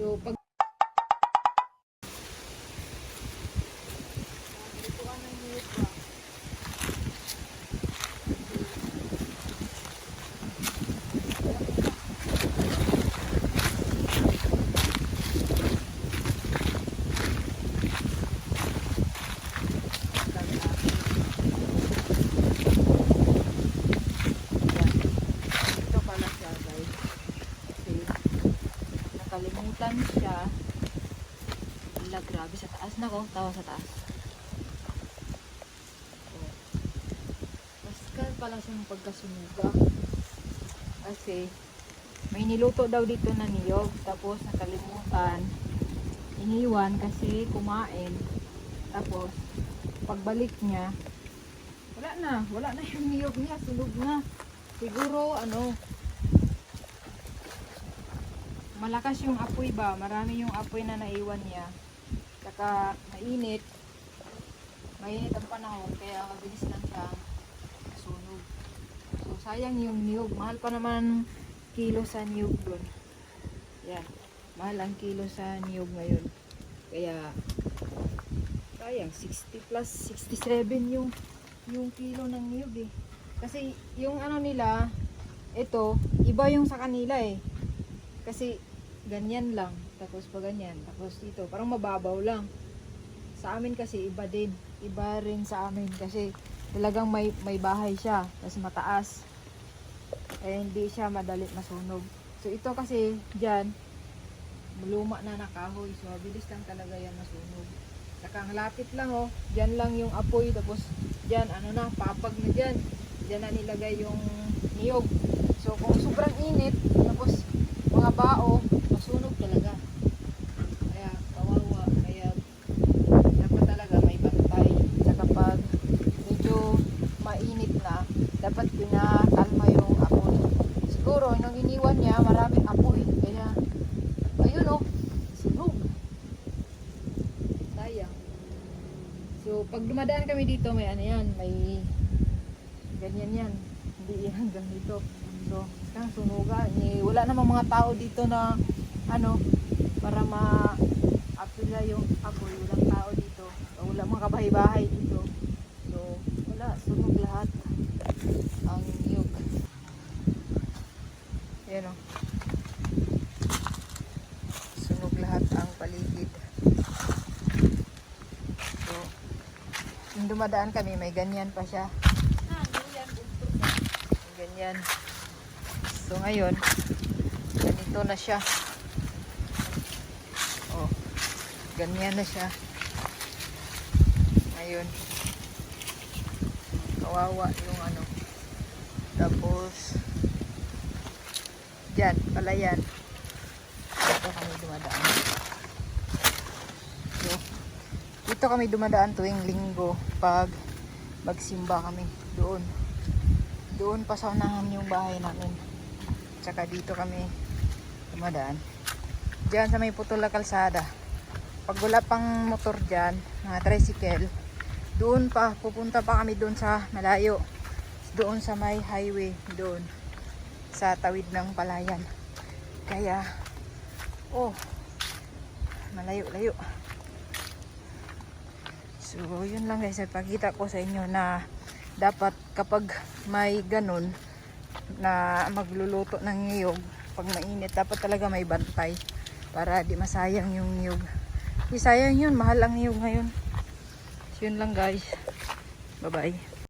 So, pag Ito pala siya guys. Kasi nakalimutan siya. Wala, grabe sa taas na ko. Tawa sa taas. Pascal pala siyang pagkasunuga. Kasi may niluto daw dito na niyog. Tapos nakalimutan. Iniwan kasi kumain. Tapos pagbalik niya, wala na. Wala na yung niyog niya. Sunog na. Siguro, ano, malakas yung apoy ba? Marami yung apoy na naiwan niya. Saka, mainit. Mainit ang panahon, kaya mabilis lang siya sunog. So, sayang yung niyog. Mahal pa naman kilo sa niyog doon. Yan. Mahal ang kilo sa niyog ngayon. Kaya, sayang, 60 plus 67 yung yung kilo ng niyog eh. Kasi yung ano nila, ito, iba yung sa kanila eh. Kasi ganyan lang, tapos pa ganyan, tapos dito, parang mababaw lang. Sa amin kasi iba din, iba rin sa amin kasi talagang may may bahay siya, tapos mataas. Eh hindi siya madali masunog. So ito kasi diyan luma na nakahoy, so mabilis lang talaga yan masunog. Saka ang lapit lang oh, diyan lang yung apoy tapos diyan ano na papag na diyan. Diyan na nilagay yung niyog. So kung sobrang init, tapos mga bao, masunog talaga. Kaya kawawa, kaya dapat talaga may bantay. Saka pag medyo mainit na, dapat pinakalma yung apoy. Siguro, nung iniwan niya, maraming apoy. Kaya, ayun oh, sunog. Sayang. So, pag dumadaan kami dito, may ano yan, may ganyan yan. Hindi yan hanggang dito. So, kang sunuga. Eh, wala namang mga tao dito na, ano, para ma apila yung apoy. Walang tao dito. O, wala mga kabahay-bahay dito. So, wala. Sunog lahat. Ang niyog. Ayan o. Sunog lahat ang paligid. So, yung dumadaan kami, may ganyan pa siya. May ganyan. So, ngayon, ganito na siya. Oh, ganyan na siya. Ngayon, kawawa yung ano. Tapos, dyan, palayan. Dito kami dumadaan. So, dito kami dumadaan tuwing linggo pag magsimba kami doon. Doon pa sa yung bahay namin. Tsaka dito kami dumadaan. Diyan sa may putol na kalsada. Pag wala pang motor dyan, mga tricycle, doon pa, pupunta pa kami doon sa malayo. Doon sa may highway, doon. Sa tawid ng palayan. Kaya, oh, malayo-layo. So, yun lang guys. Pagkita ko sa inyo na dapat kapag may ganun na magluluto ng niyog, pag mainit, dapat talaga may bantay para di masayang yung niyog. Di sayang yun, mahal ang niyog ngayon. So, yun lang guys. Bye-bye.